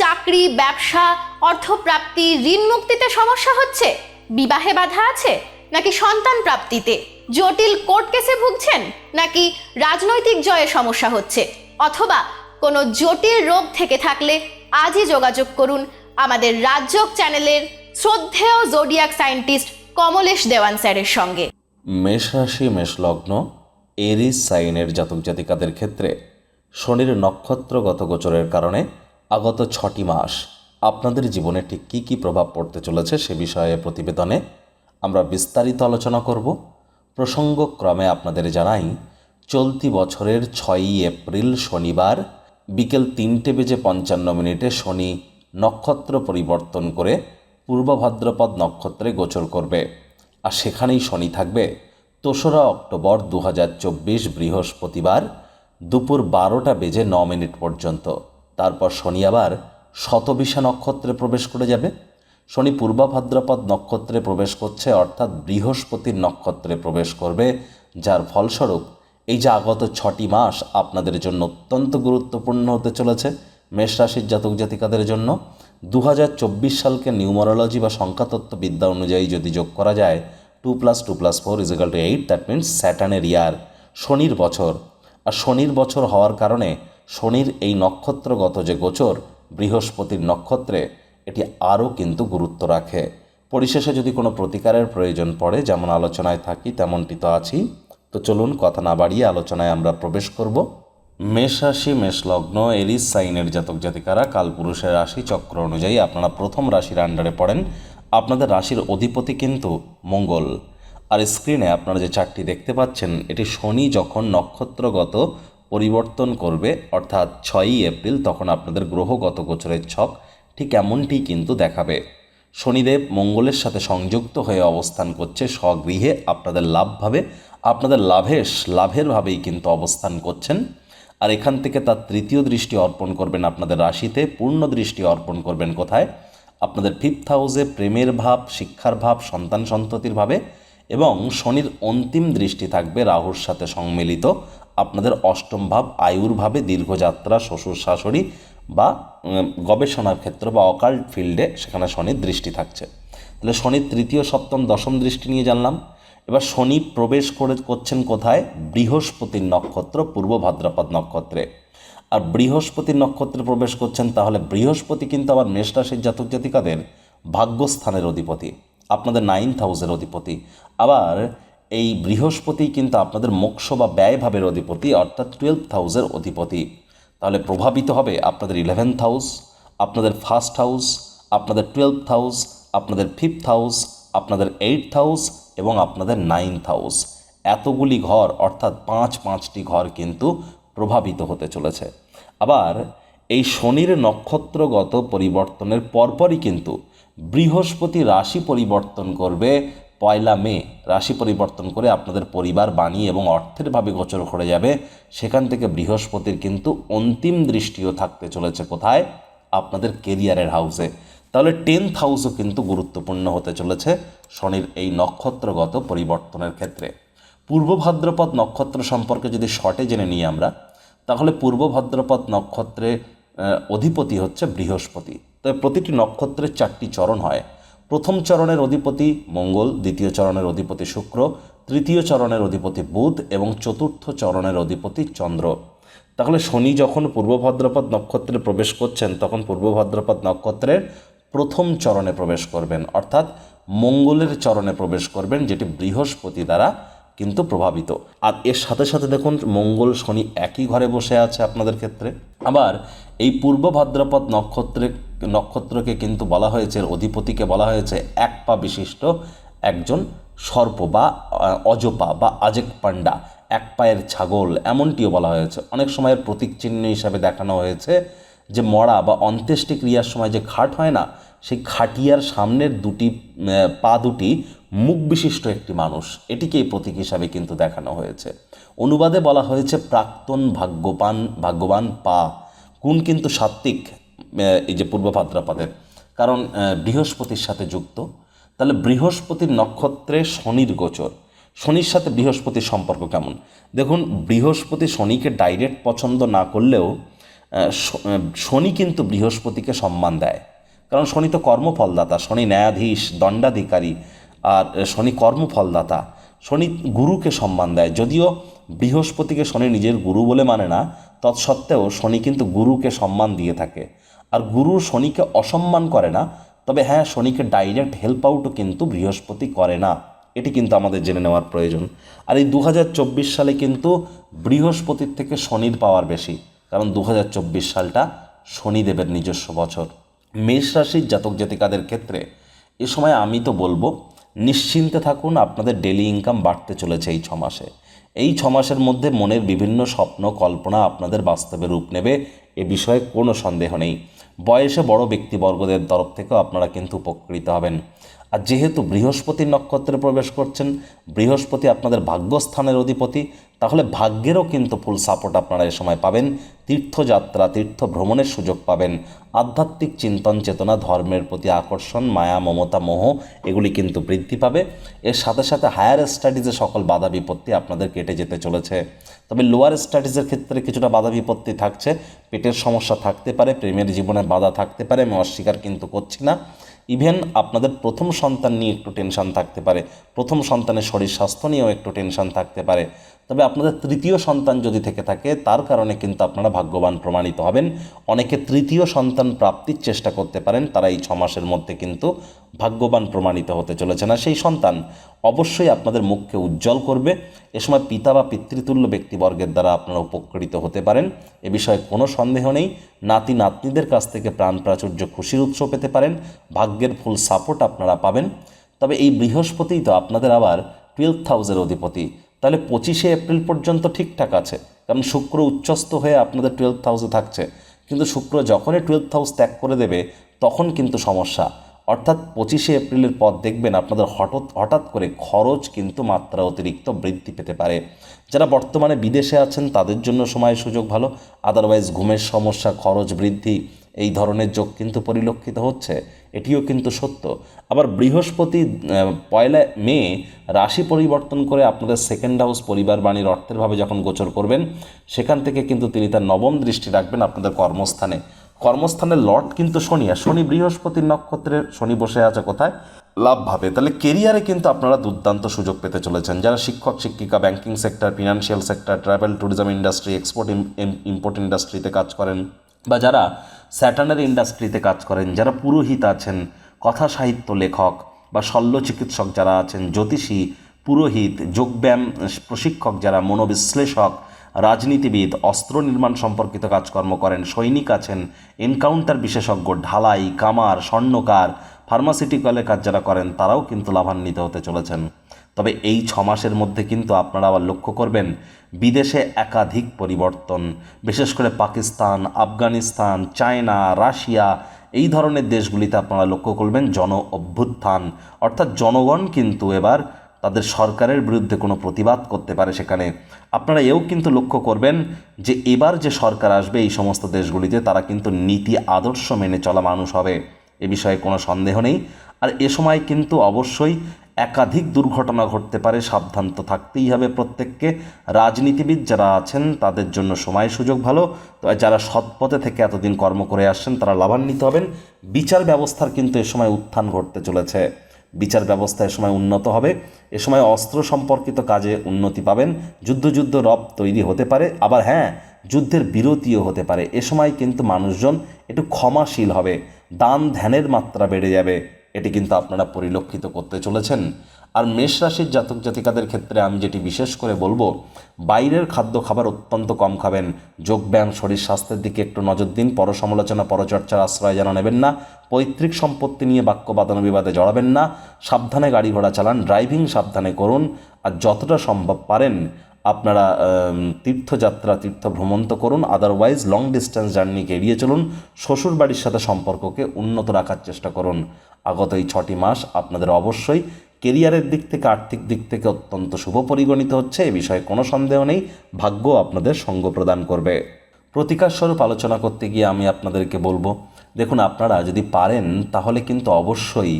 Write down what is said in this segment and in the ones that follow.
চাকরি, ব্যবসা, অর্থপ্রাপ্তি, ঋণ মুক্তিতে সমস্যা হচ্ছে? বিবাহে বাধা আছে নাকি সন্তান প্রাপ্তিতে? জটিল কোর্ট কেসে ভুগছেন নাকি রাজনৈতিক জয়ে সমস্যা হচ্ছে? অথবা কোনো জটিল রোগ থেকে থাকলে আজই যোগাযোগ করুন আমাদের রাজ্যক চ্যানেলের শ্রদ্ধেয় জোডিয়াক সায়েন্টিস্ট কমলেশ দেওয়ান স্যারের সঙ্গে। মেষ রাশি, মেষ লগ্ন, এরিস সাইনের জাতক জাতিকাদের ক্ষেত্রে শনির নক্ষত্রগত গোচরের কারণে আগত ছটি মাস আপনাদের জীবনে ঠিক কী কী প্রভাব পড়তে চলেছে সে বিষয়ে প্রতিবেদনে আমরা বিস্তারিত আলোচনা করব। প্রসঙ্গক্রমে আপনাদের জানাই, চলতি বছরের ছয়ই এপ্রিল শনিবার বিকেল তিনটে বেজে পঞ্চান্ন মিনিটে শনি নক্ষত্র পরিবর্তন করে পূর্ব ভাদ্রপদ নক্ষত্রে গোচর করবে। আর সেখানেই শনি থাকবে দোসরা অক্টোবর দু হাজার চব্বিশ বৃহস্পতিবার দুপুর বারোটা বেজে ন মিনিট পর্যন্ত। তারপর শনি আবার শতবিশা নক্ষত্রে প্রবেশ করে যাবে। শনি পূর্ব ভাদ্রপদ নক্ষত্রে প্রবেশ করছে, অর্থাৎ বৃহস্পতির নক্ষত্রে প্রবেশ করবে, যার ফলস্বরূপ এই যে আগত ছটি মাস আপনাদের জন্য অত্যন্ত গুরুত্বপূর্ণ হতে চলেছে মেষ রাশির জাতক জাতিকাদের জন্য। দু হাজার চব্বিশ সালকে নিউমারোলজি বা সংখ্যাতত্ত্ব বিদ্যা অনুযায়ী যদি যোগ করা যায়, two plus two plus four is equal to eight, that means স্যাটানের year, শনির বছর। আর শনির বছর হওয়ার কারণে শনির এই নক্ষত্রগত যে গোচর, বৃহস্পতির নক্ষত্রে, এটি আরও কিন্তু গুরুত্ব রাখে। পরিশেষে যদি কোনো প্রতিকারের প্রয়োজন পড়ে, যেমন আলোচনায় থাকি, তেমনটি তো আছি তো চলুন কথা না বাড়িয়ে আলোচনায় আমরা প্রবেশ করব। মেষ রাশি মেষ লগ্ন এরিস সাইনের জাতক জাতিকারা, কালপুরুষের রাশি চক্র অনুযায়ী আপনারা প্রথম রাশির আন্ডারে পড়েন। আপনাদের রাশির অধিপতি কিন্তু মঙ্গল। আর স্ক্রিনে আপনারা যে চারটি দেখতে পাচ্ছেন, এটি শনি যখন নক্ষত্রগত পরিবর্তন করবে, অর্থাৎ ছয়ই এপ্রিল তখন আপনাদের গ্রহগত গোচরের ছক ঠিক এমনটি কিন্তু দেখাবে। শনিদেব মঙ্গলের সাথে সংযুক্ত হয়ে অবস্থান করছে স্বগৃহে, আপনাদের লাভভাবে, আপনাদের লাভেশ লাভের ভাবেই কিন্তু অবস্থান করছেন। আর এখান থেকে তার তৃতীয় দৃষ্টি অর্পণ করবেন আপনাদের রাশিতে, পূর্ণ দৃষ্টি অর্পণ করবেন কোথায়? আপনাদের ফিফথ হাউসে প্রেমের ভাব, শিক্ষার ভাব, সন্তান সন্ততির ভাবে এবং শনির অন্তিম দৃষ্টি থাকবে রাহুর সাথে সম্মিলিত। আপনাদের অষ্টম ভাব, আয়ুর ভাবে দীর্ঘযাত্রা, শ্বশুর শাশুড়ি বা গবেষণার ক্ষেত্র বা অকাল্ট ফিল্ডে সেখানে শনির দৃষ্টি থাকছে। তাহলে শনির তৃতীয়, সপ্তম, দশম দৃষ্টি নিয়ে জানলাম। এবার শনি প্রবেশ করে, করছেন কোথায়? বৃহস্পতির নক্ষত্র, পূর্ব ভাদ্রাপদ নক্ষত্রে। আর বৃহস্পতির নক্ষত্রে প্রবেশ করছেন, তাহলে বৃহস্পতি কিন্তু আবার মেষ রাশির জাতক জাতিকাদের ভাগ্যস্থানের অধিপতি, আপনাদের নাইন্থ হাউসের অধিপতি। আবার এই বৃহস্পতি কিন্তু আপনাদের মোক্ষ বা ব্যয় ভাবের অধিপতি, অর্থাৎ টুয়েলভ হাউসের অধিপতি। তাহলে প্রভাবিত হবে আপনাদের ইলেভেন্থ হাউস আপনাদের ফার্স্ট হাউস আপনাদের টুয়েলভ হাউস আপনাদের ফিফথ হাউস আপনাদের এইটথ হাউস এবং আপনাদের নাইন্থ হাউস এতগুলি ঘর, অর্থাৎ পাঁচ পাঁচটি ঘর কিন্তু প্রভাবিত হতে চলেছে। আবার এই শনির নক্ষত্রগত পরিবর্তনের পরপরই কিন্তু বৃহস্পতি রাশি পরিবর্তন করবে পয়লা মে রাশি পরিবর্তন করে আপনাদের পরিবার, বাণী এবং অর্থের ভাবে গোচর করে যাবে। সেখান থেকে বৃহস্পতির কিন্তু অন্তিম দৃষ্টিও থাকতে চলেছে কোথায়? আপনাদের কেরিয়ারের হাউসে তাহলে টেন্থ হাউসও কিন্তু গুরুত্বপূর্ণ হতে চলেছে শনির এই নক্ষত্রগত পরিবর্তনের ক্ষেত্রে। পূর্ব ভাদ্রপদ নক্ষত্র সম্পর্কে যদি শর্টে জেনে নিই আমরা, তাহলে পূর্ব ভাদ্রপদ নক্ষত্রে অধিপতি হচ্ছে বৃহস্পতি। তবে প্রতিটি নক্ষত্রের চারটি চরণ হয়। প্রথম চরণের অধিপতি মঙ্গল, দ্বিতীয় চরণের অধিপতি শুক্র, তৃতীয় চরণের অধিপতি বুধ এবং চতুর্থ চরণের অধিপতি চন্দ্র। তাহলে শনি যখন পূর্ব ভাদ্রপদ নক্ষত্রে প্রবেশ করছেন, তখন পূর্ব ভাদ্রপদ নক্ষত্রের প্রথম চরণে প্রবেশ করবেন। অর্থাৎ মঙ্গলের চরণে প্রবেশ করবেন, যেটি বৃহস্পতি দ্বারা কিন্তু প্রভাবিত। আর এর সাথে সাথে দেখুন, মঙ্গল শনি একই ঘরে বসে আছে আপনাদের ক্ষেত্রে। আবার এই পূর্ব ভাদ্রপদ নক্ষত্রে, নক্ষত্রকে কিন্তু বলা হয়েছে, এর অধিপতিকে বলা হয়েছে এক পা বিশিষ্ট একজন সর্প বা অজপা বা আজেক পান্ডা এক পায়ের ছাগল এমনটিও বলা হয়েছে। অনেক সময়ের প্রতীক চিহ্ন হিসাবে দেখানো হয়েছে যে মরা বা অন্ত্যেষ্টি ক্রিয়ার সময় যে খাট হয় না সেই খাটিয়ার সামনের দুটি পা দুটি মুখ বিশিষ্ট একটি মানুষ। এটিকেই প্রতীক হিসাবে কিন্তু দেখানো হয়েছে। অনুবাদে বলা হয়েছে, প্রাক্তন ভাগ্যবান ভাগ্যবান পা। কোন কিন্তু সাত্ত্বিক এই যে পূর্ব ভাদ্রপদের। কারণ বৃহস্পতির সাথে যুক্ত। তাহলে বৃহস্পতির নক্ষত্রে শনির গোচর। শনির সাথে বৃহস্পতির সম্পর্ক কেমন? দেখুন, বৃহস্পতি শনিকে ডাইরেক্ট পছন্দ না করলেও শনি কিন্তু বৃহস্পতিকে সম্মান দেয়। কারণ শনি তো কর্মফলদাতা, শনি ন্যায়াধীশ, দণ্ডাধিকারী আর শনি কর্মফলদাতা। শনি গুরুকে সম্মান দেয়। যদিও বৃহস্পতিকে শনি নিজের গুরু বলে মানে না, তৎসত্ত্বেও শনি কিন্তু গুরুকে সম্মান দিয়ে থাকে। আর গুরু শনিকে অসম্মান করে না, তবে হ্যাঁ শনিকে ডাইরেক্ট হেল্প আউটও কিন্তু বৃহস্পতি করে না। এটি কিন্তু আমাদের জেনে নেওয়ার প্রয়োজন। আর এই দু হাজার চব্বিশ সালে কিন্তু বৃহস্পতির থেকে শনির পাওয়ার বেশি, কারণ দু হাজার চব্বিশ সালটা শনিদেবের নিজস্ব বছর। মেষ রাশির জাতক জাতিকাদের ক্ষেত্রে এ সময় আমি তো বলব, নিশ্চিন্তে থাকুন, আপনাদের ডেলি ইনকাম বাড়তে চলেছে এই ছমাসে। এই ছমাসের মধ্যে মনের বিভিন্ন স্বপ্ন, কল্পনা আপনাদের বাস্তবে রূপ নেবে, এ বিষয়ে কোনো সন্দেহ নেই। বয়সে বড় ব্যক্তিবর্গদের তরফ থেকেও আপনারা কিন্তু উপকৃত হবেন। আর যেহেতু বৃহস্পতির নক্ষত্রে প্রবেশ করছেন, বৃহস্পতি আপনাদের ভাগ্যস্থানের অধিপতি, তাহলে ভাগ্যেরও কিন্তু ফুল সাপোর্ট আপনারা এ সময় পাবেন। তীর্থযাত্রা তীর্থ ভ্রমণের সুযোগ পাবেন। আধ্যাত্মিক চিন্তন চেতনা, ধর্মের প্রতি আকর্ষণ, মায়া, মমতা, মোহ, এগুলি কিন্তু বৃদ্ধি পাবে। এর সাথে সাথে হায়ার স্টাডিজে সকল বাধা বিপত্তি আপনাদের কেটে যেতে চলেছে। তবে লোয়ার স্টাডিজের ক্ষেত্রে কিছুটা বাধা বিপত্তি থাকছে। পেটের সমস্যা থাকতে পারে, প্রেমের জীবনে বাধা থাকতে পারে, আমি অস্বীকার কিন্তু করছি না। ইভেন আপনাদের প্রথম সন্তান নিয়ে একটু টেনশান থাকতে পারে। প্রথম সন্তানের শরীর স্বাস্থ্য নিয়েও একটু টেনশান থাকতে পারে। তবে আপনাদের তৃতীয় সন্তান যদি থেকে থাকে, তার কারণে কিন্তু আপনারা ভাগ্যবান প্রমাণিত হবেন। অনেকে তৃতীয় সন্তান প্রাপ্তির চেষ্টা করতে পারেন, তারা এই ছ মাসের মধ্যে কিন্তু ভাগ্যবান প্রমাণিত হতে চলেছে না সেই সন্তান। অবশ্যই আপনাদের মুখকে উজ্জ্বল করবে। এ সময় পিতা বা পিতৃতুল্য ব্যক্তিবর্গের দ্বারা আপনারা উপকৃত হতে পারেন। এ বিষয়ে কোনো সন্দেহ নেই। নাতি, নাতনিদের কাছ থেকে প্রাণ প্রাচুর্য খুশির উৎস পেতে পারেন। ভাগ্যের ফুল সাপোর্ট আপনারা পাবেন। তবে এই বৃহস্পতিই তো আপনাদের আবার টুয়েলভ হাউসের অধিপতি। তাহলে পঁচিশে এপ্রিল পর্যন্ত ঠিকঠাক আছে। কারণ শুক্র উচ্চস্থ হয়ে আপনাদের টুয়েলভ হাউসে থাকছে। কিন্তু শুক্র যখনই টুয়েলভ হাউস ত্যাগ করে দেবে, তখন কিন্তু সমস্যা। অর্থাৎ পঁচিশে এপ্রিলের পর দেখবেন আপনাদের হঠাৎ হঠাৎ করে খরচ কিন্তু মাত্রা অতিরিক্ত বৃদ্ধি পেতে পারে। যারা বর্তমানে বিদেশে আছেন, তাদের জন্য সময় সুযোগ ভালো। আদারওয়াইজ ঘুমের সমস্যা, খরচ বৃদ্ধি এই ধরনের যোগ কিন্তু পরিলক্ষিত হচ্ছে, এটিও কিন্তু সত্য। আবার বৃহস্পতি পয়লা মে রাশি পরিবর্তন করে আপনাদের সেকেন্ড হাউস পরিবার বাণীর অর্থের ভাবে যখন গোচর করবেন, সেখান থেকে কিন্তু তিনি তার নবম দৃষ্টি রাখবেন আপনাদের কর্মস্থানে। কর্মস্থানের লর্ড কিন্তু শনি, আর শনি বৃহস্পতির নক্ষত্রে শনি বসে আছে কোথায়? লাভ ভাবে। তাহলে কেরিয়ারে কিন্তু আপনারা দুর্দান্ত সুযোগ পেতে চলেছেন। যারা শিক্ষক, শিক্ষিকা banking sector financial sector travel tourism industry export import ইন্ডাস্ট্রিতে কাজ করেন, বা যারা স্যাটানারি ইন্ডাস্ট্রিতে কাজ করেন, যারা পুরোহিত আছেন, কথা সাহিত্য লেখক বা শল্য চিকিৎসক যারা আছেন, জ্যোতিষী, পুরোহিত, যোগব্যায়াম প্রশিক্ষক যারা, মনোবিশ্লেষক, রাজনীতিবিদ, অস্ত্র নির্মাণ সম্পর্কিত কাজকর্ম করেন, সৈনিক আছেন, এনকাউন্টার বিশেষজ্ঞ, ঢালাই, কামার, স্বর্ণকার, ফার্মাসিউটিক্যালের কাজ যারা করেন, তারাও কিন্তু লাভান্বিত হতে চলেছেন। তবে এই ছ মাসের মধ্যে কিন্তু আপনারা আবার লক্ষ্য করবেন বিদেশে একাধিক পরিবর্তন, বিশেষ করে পাকিস্তান, আফগানিস্তান, চায়না, রাশিয়া, এই ধরনের দেশগুলিতে আপনারা লক্ষ্য করবেন জন অভ্যুত্থান। অর্থাৎ জনগণ কিন্তু এবার তাদের সরকারের বিরুদ্ধে কোনো প্রতিবাদ করতে পারে সেখানে। আপনারা এও কিন্তু লক্ষ্য করবেন যে এবার যে সরকার আসবে এই সমস্ত দেশগুলিতে, তারা কিন্তু নীতি আদর্শ মেনে চলা মানুষ হবে। এ বিষয়ে কোনো সন্দেহ নেই। আর এ সময় কিন্তু অবশ্যই একাধিক দুর্ঘটনা ঘটতে পারে, সাবধান তো থাকতেই হবে প্রত্যেককে। রাজনীতিবিদ যারা আছেন, তাদের জন্য সময় সুযোগ ভালো। যারা সৎপথে থেকে এতদিন কর্ম করে আসছেন, তারা লাভান্বিত হবেন। বিচার ব্যবস্থার কিন্তু এ সময় উত্থান ঘটতে চলেছে। বিচার ব্যবস্থা এ সময় উন্নত হবে। এ সময় অস্ত্র সম্পর্কিত কাজে উন্নতি পাবেন। যুদ্ধ যুদ্ধ রব তৈরি হতে পারে। আবার হ্যাঁ যুদ্ধের বিরতিও হতে পারে। এ সময় কিন্তু মানুষজন একটু ক্ষমাশীল হবে। দান ধ্যানের মাত্রা বেড়ে যাবে। এটি কিন্তু আপনারা পরিলক্ষিত করতে চলেছেন। আর মেষ রাশির জাতক জাতিকাদের ক্ষেত্রে আমি যেটি বিশেষ করে বলব, বাইরের খাদ্য খাবার অত্যন্ত কম খাবেন। যোগব্যায়াম শরীর স্বাস্থ্যের দিকে একটু নজর দিন, পরসমালোচনা, পরচর্চার আশ্রয় যেন নেবেন না, পৈতৃক সম্পত্তি নিয়ে বাক্য বাদানো বিবাদে জড়াবেন না, সাবধানে গাড়ি ঘোড়া চালান, ড্রাইভিং সাবধানে করুন, আর যতটা সম্ভব পারেন আপনারা তীর্থযাত্রা তীর্থ ভ্রমণ তো করুন আদারওয়াইজ লং ডিস্টেন্স জার্নিকে এড়িয়ে চলুন শ্বশুর বাড়ির সাথে সম্পর্ককে উন্নত রাখার চেষ্টা করুন। আগত এই ছটি মাস আপনাদের অবশ্যই কেরিয়ারের দিক থেকে, আর্থিক দিক থেকে অত্যন্ত শুভ পরিগণিত হচ্ছে, এ বিষয়ে কোনো সন্দেহ নেই, ভাগ্য আপনাদের সঙ্গ প্রদান করবে। প্রতিকার স্বরূপ আলোচনা করতে গিয়ে আমি আপনাদেরকে বলব, দেখুন আপনারা যদি পারেন, তাহলে কিন্তু অবশ্যই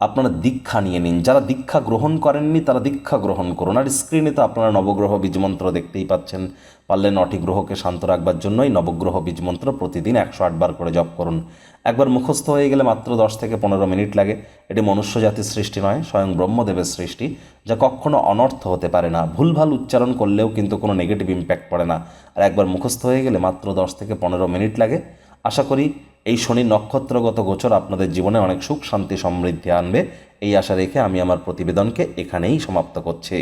আপনারা দীক্ষা নিয়ে নিন। যারা দীক্ষা গ্রহণ করেননি, তারা দীক্ষা গ্রহণ করুন। আর স্ক্রিনে তো আপনারা নবগ্রহ বীজমন্ত্র দেখতেই পাচ্ছেন। পারলে নটি গ্রহকে শান্ত রাখবার জন্যই নবগ্রহ বীজমন্ত্র প্রতিদিন একশো আটবার করে জপ করুন। একবার মুখস্থ হয়ে গেলে মাত্র দশ থেকে পনেরো মিনিট লাগে। এটি মনুষ্য জাতির সৃষ্টি নয়, স্বয়ং ব্রহ্মদেবের সৃষ্টি, যা কখনো অনর্থ হতে পারে না। ভুলভাল উচ্চারণ করলেও কিন্তু কোনো নেগেটিভ ইম্প্যাক্ট পড়ে না। আর একবার মুখস্থ হয়ে গেলে মাত্র দশ থেকে পনেরো মিনিট লাগে। আশা করি এই শনি নক্ষত্রগত গোচর আপনাদের জীবনে অনেক সুখ, শান্তি, সমৃদ্ধি আনবে। এই আশা রেখে আমি আমার প্রতিবেদনকে এখানেই সমাপ্ত করছি।